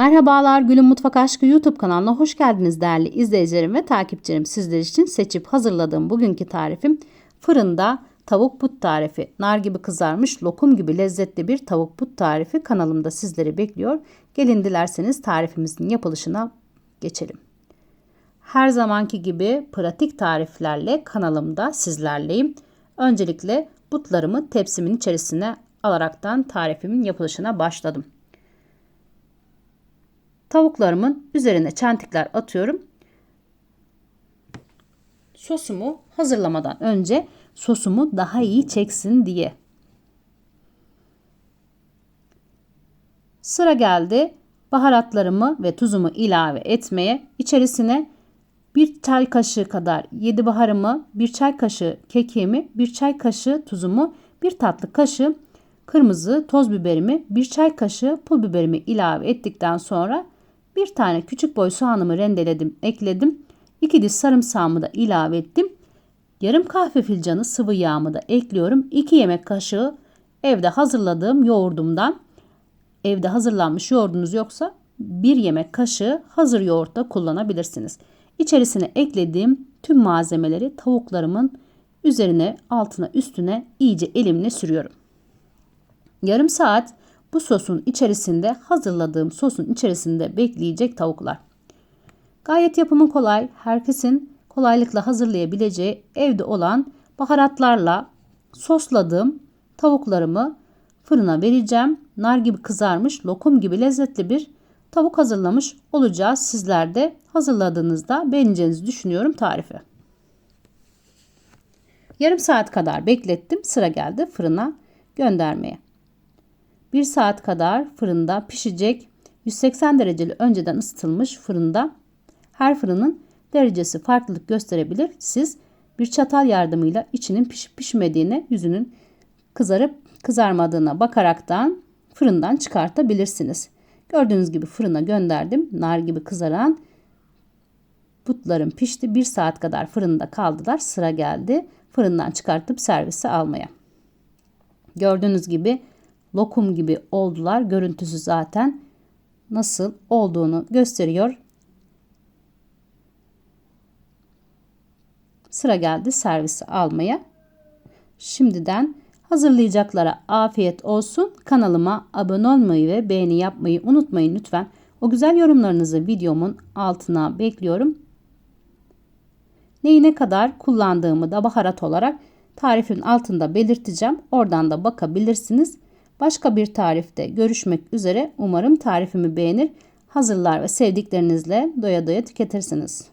Merhabalar Gül'ün Mutfak Aşkı YouTube kanalına hoş geldiniz değerli izleyicilerim ve takipçilerim. Sizler için seçip hazırladığım bugünkü tarifim fırında tavuk but tarifi. Nar gibi kızarmış lokum gibi lezzetli bir tavuk but tarifi kanalımda sizleri bekliyor. Gelin dilerseniz tarifimizin yapılışına geçelim. Her zamanki gibi pratik tariflerle kanalımda sizlerleyim. Öncelikle butlarımı tepsimin içerisine alaraktan tarifimin yapılışına başladım. Tavuklarımın üzerine çentikler atıyorum. Sosumu hazırlamadan önce sosumu daha iyi çeksin diye. Sıra geldi baharatlarımı ve tuzumu ilave etmeye. İçerisine bir çay kaşığı kadar yedi baharımı, bir çay kaşığı kekiğimi, bir çay kaşığı tuzumu, bir tatlı kaşığı kırmızı toz biberimi, bir çay kaşığı pul biberimi ilave ettikten sonra bir tane küçük boy soğanımı rendeledim, ekledim. 2 diş sarımsağımı da ilave ettim. Yarım kahve fincanı sıvı yağımı da ekliyorum. 2 yemek kaşığı evde hazırladığım yoğurdumdan. Evde hazırlanmış yoğurdunuz yoksa 1 yemek kaşığı hazır yoğurt da kullanabilirsiniz. İçerisine eklediğim tüm malzemeleri tavuklarımın üzerine, altına, üstüne iyice elimle sürüyorum. Yarım saat bu sosun içerisinde hazırladığım sosun içerisinde bekleyecek tavuklar. Gayet yapımı kolay, herkesin kolaylıkla hazırlayabileceği evde olan baharatlarla sosladığım tavuklarımı fırına vereceğim. Nar gibi kızarmış, lokum gibi lezzetli bir tavuk hazırlamış olacağız. Sizler de hazırladığınızda beğeneceğinizi düşünüyorum tarifi. Yarım saat kadar beklettim. Sıra geldi fırına göndermeye. 1 saat kadar fırında pişecek 180 dereceli önceden ısıtılmış fırında her fırının derecesi farklılık gösterebilir. Siz bir çatal yardımıyla içinin pişip pişmediğine, yüzünün kızarıp kızarmadığına bakaraktan fırından çıkartabilirsiniz. Gördüğünüz gibi fırına gönderdim. Nar gibi kızaran butlarım pişti. Bir saat kadar fırında kaldılar. Sıra geldi fırından çıkartıp servise almaya. Gördüğünüz gibi lokum gibi oldular. Görüntüsü zaten nasıl olduğunu gösteriyor. Sıra geldi servisi almaya. Şimdiden hazırlayacaklara afiyet olsun. Kanalıma abone olmayı ve beğeni yapmayı unutmayın lütfen. O güzel yorumlarınızı videomun altına bekliyorum. Neyi ne kadar kullandığımı da baharat olarak tarifin altında belirteceğim. Oradan da bakabilirsiniz. Başka bir tarifte görüşmek üzere. Umarım tarifimi beğenir, hazırlar ve sevdiklerinizle doya doya tüketirsiniz.